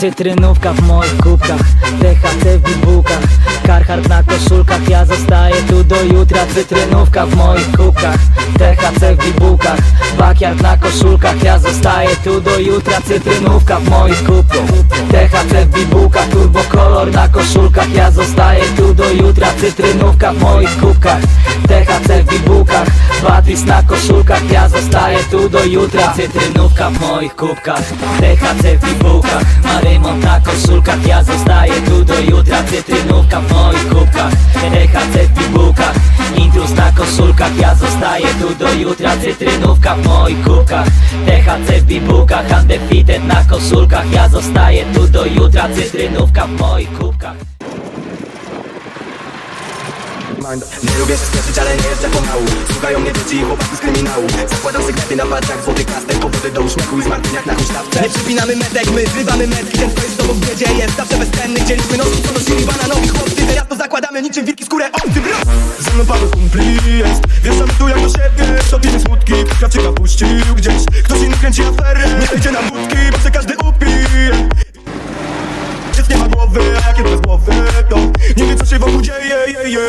Cytrynówka w moich kubkach THC w bibułkach Carhartt na koszulkach Ja zostaję tu do jutra Cytrynówka w moich kubkach THC w bibułkach Backyard na koszulkach Ja zostaję tu do jutra Cytrynówka w moich kubkach THC w bibułkach Turbo kolor na koszulkach Ja zostaję tu do jutra Cytrynówka w moich kubkach THC w bibułkach Batris na koszulkach Ja zostaję tu do jutra. Cytrynówka w moich kubkach THC w bibułkach Marymont na koszulkach Ja zostaję tu do jutra. Cytrynówka w moich kubkach THC w bibułkach Intrus na koszulkach Ja zostaję tu do jutra. Cytrynówka w moich kubkach THC w bibułkach Undefeated na koszulkach Ja zostaję tu do jutra. Cytrynówka w moich kubkach Nie lubię się spieszyć, ale nie jeżdżę pomału. Słuchają mnie dzieci i chłopacy z kryminału. Zakładam sygnety na patrach, złoty kastek Powody do uśmiechu i zmartwieniach na huśtawce. Nie przypinamy metek, my zrywamy metki. Ten kto jest z tobą w biedzie jest. Zawsze bezcenny. Chcieliśmy nosić, co nosili bananowi chłopcy. Teraz to zakładamy niczym wilki skórę obcy wraz Ze mną paru kumpli jest. Wjeżdżamy tu jak do siebie Topimy smutki, krawczyka puścił gdzieś. Ktoś inny kręci aferę Nie wejdzie na budki, bo się każdy upije. Dziec nie ma głowy, a kiedy bez głowy to nie wie co się wokół dzieje je, je.